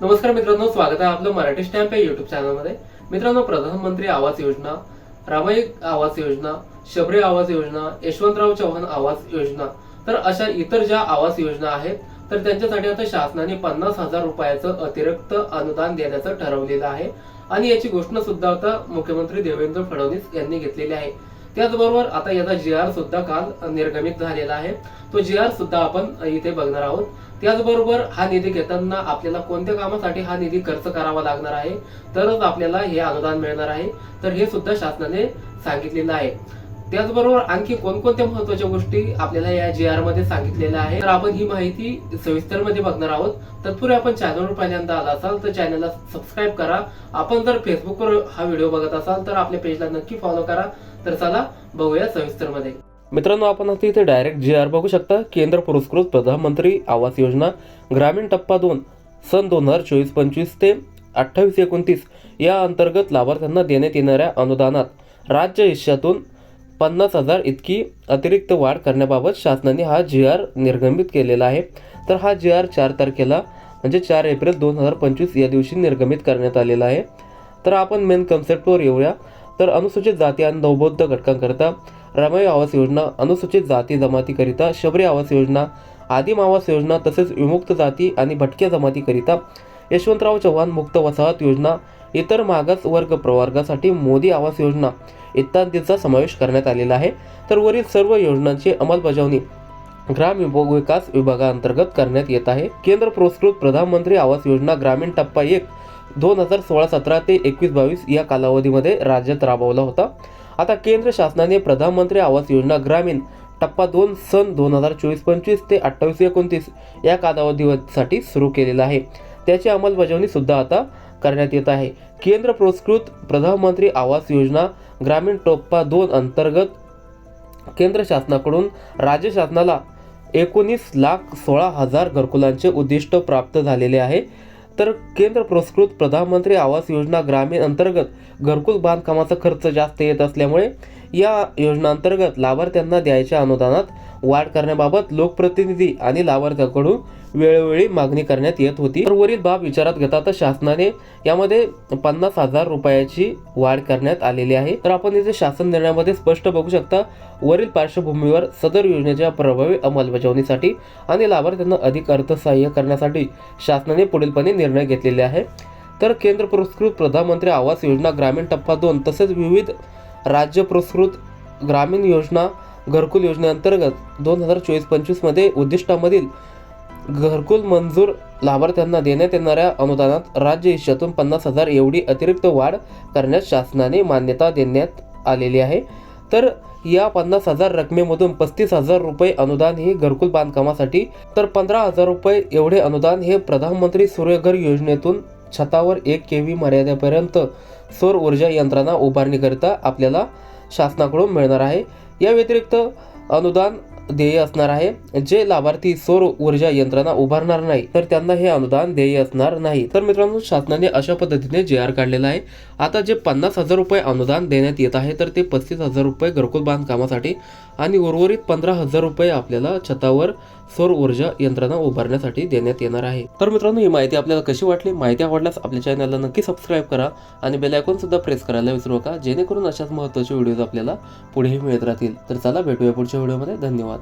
नमस्कार मित्रांनो स्वागत आहे आपलं मराठी स्टॅम्प या युट्यूब चॅनलमध्ये. मित्रांनो प्रधानमंत्री आवास योजना रामाई आवास योजना शबरी आवास योजना यशवंतराव चव्हाण आवास योजना तर अशा इतर ज्या आवास योजना आहेत तर त्यांच्यासाठी आता शासनाने पन्नास हजार रुपयाचं अतिरिक्त अनुदान देण्याचं ठरवलेलं आहे. आणि याची घोषणा सुद्धा आता मुख्यमंत्री देवेंद्र फडणवीस यांनी घेतलेली आहे. त्याचबरोबर आता याचा जी आर सुद्धा काल निर्गमित झालेला आहे. तो जी आर सुद्धा आपण इथे बघणार आहोत. त्याचबरोबर हा निधी घेताना आपल्याला कोणत्या कामासाठी हा निधी खर्च करावा लागणार आहे? तरच आपल्याला हे अनुदान मिळणार आहे. तर हे सुद्धा शासनाने सांगितलेलं आहे. त्याचबरोबर आणखी कोणकोणत्या महत्त्वाच्या गोष्टी आपल्याला या जी आरमध्ये सांगितलेल्या आहे तर आपण ही माहिती सविस्तरमध्ये बघणार आहोत. तत्पूर्वी आपण चॅनलवर पहिल्यांदा आला असाल तर चॅनलला सबस्क्राईब करा. आपण जर फेसबुकवर हा व्हिडिओ बघत असाल तर आपल्या पेजला नक्की फॉलो करा. तर चला बघूया सविस्तरमध्ये मित्रांनो आपण आता इथे डायरेक्ट जी आर बघू शकता. केंद्र पुरस्कृत प्रधानमंत्री आवास योजना ग्रामीण टप्पा दोन सन दोन हजार चोवीस पंचवीस ते अठ्ठावीस एकोणतीस या अंतर्गत लाभार्थ्यांना देण्यात येणाऱ्या अनुदानात राज्य हिश्श्यातून पन्नास हजार इतकी अतिरिक्त वाढ करण्याबाबत शासनाने हा जी आर निर्गमित केलेला आहे. तर हा जी आर चार तारखेला म्हणजे चार एप्रिल दोन हजार पंचवीस या दिवशी निर्गमित करण्यात आलेला आहे. तर आपण मेन कन्सेप्टवर येऊया. तर अनुसूचित जाती आणि नवबौद्ध घटकांकरिता रमाई आवास योजना अनुसूचित जाती जमातीकरिता शबरी आवास योजना आदिम आवास योजना तसेच विमुक्त जाती आणि भटक्या जमातीकरिता यशवंतराव चव्हाण मुक्त वसाहत योजना इतर मागास वर्ग प्रवर्गासाठी मोदी आवास योजना इत्यादींचा समावेश करण्यात आलेला आहे. तर वरील सर्व योजनांची अंमलबजावणी ग्राम विभाग विकास विभागाअंतर्गत करण्यात येत आहे. केंद्र पुरस्कृत प्रधानमंत्री आवास योजना ग्रामीण टप्पा एक दोन हजार सोळा सतरा ते एकवीस बावीस या कालावधीमध्ये राज्यात राबवला होता. आता केंद्र शासनाने प्रधानमंत्री आवास योजना ग्रामीण टप्पा दोन सन दोन हजार चोवीस पंचवीस ते अठ्ठावीस एकोणतीस या कालावधीसाठी सुरू केलेला आहे. त्याची अंमलबजावणी सुद्धा आता करण्यात येत आहे. केंद्र पुरस्कृत प्रधानमंत्री आवास योजना ग्रामीण टोप्पा दोन अंतर्गत केंद्र शासनाकडून राज्य शासनाला एकोणीस लाख सोळा हजार घरकुलांचे उद्दिष्ट प्राप्त झालेले आहे. तर केंद्र पुरस्कृत प्रधानमंत्री आवास योजना ग्रामीण अंतर्गत घरकुल बांधकामाचा खर्च जास्त येत असल्यामुळे या योजनांतर्गत लाभार्थ्यांना द्यायच्या अनुदानात वाढ करण्याबाबत लोकप्रतिनिधी आणि लाभार्थ्यांकडून वेळोवेळी मागणी करण्यात येत होती. तर वरील बाब विचारात घेता तर शासनाने यामध्ये पन्नास हजार रुपयाची वाढ करण्यात आलेली आहे. तर आपण इथे शासन निर्णयामध्ये स्पष्ट बघू शकता वरील पार्श्वभूमीवर सदर योजनेच्या प्रभावी अंमलबजावणीसाठी आणि लाभार्थ्यांना अधिक अर्थसहाय्य करण्यासाठी शासनाने पुढीलपणे निर्णय घेतलेले आहे. तर केंद्र पुरस्कृत प्रधानमंत्री आवास योजना ग्रामीण टप्पा दोन तसेच विविध राज्य पुरस्कृत ग्रामीण योजना घरकुल योजनेअंतर्गत दोन हजार चोवीस पंचवीसमध्ये उद्दिष्टामधील घरकुल मंजूर लाभार्थ्यांना देण्यात येणाऱ्या अनुदानात राज्य हिश्श्यातून पन्नास हजार एवढी अतिरिक्त वाढ करण्यास शासनाने मान्यता देण्यात आलेली आहे. तर या पन्नास हजार रकमेमधून पस्तीस हजार रुपये अनुदान हे घरकुल बांधकामासाठी तर पंधरा हजार रुपये एवढे अनुदान हे प्रधानमंत्री सूर्यघर योजनेतून छतावर एक के व्ही मर्यादेपर्यंत सौर ऊर्जा यंत्रणा उभारणीकरिता आपल्याला शासनाकडून मिळणार आहे. या व्यतिरिक्त अनुदान देय असणार आहे. जे लाभार्थी सौर ऊर्जा यंत्रणा उभारणार नाही तर त्यांना हे अनुदान देय असणार नाही. तर मित्रांनो शासनाने अशा पद्धतीने जे आर काढलेला आहे. आता जे पन्नास हजार रुपये अनुदान देण्यात येत आहे तर ते पस्तीस हजार रुपये घरकुल बांधकामासाठी आणि उर्वरित पंधरा हजार रुपये आपल्याला छतावर सौर ऊर्जा यंत्रणा उभारण्यासाठी देण्यात येणार आहे. तर मित्रांनो ही माहिती आपल्याला कशी वाटली? माहिती आवडल्यास आपल्या चॅनलला नक्की सबस्क्राईब करा आणि बेल आयकॉन सुद्धा प्रेस करायला विसरू नका जेणेकरून अशाच महत्त्वाचे व्हिडिओज आपल्याला पुढेही मिळत राहतील. तर चला भेटूया पुढच्या व्हिडिओमध्ये धन्यवाद.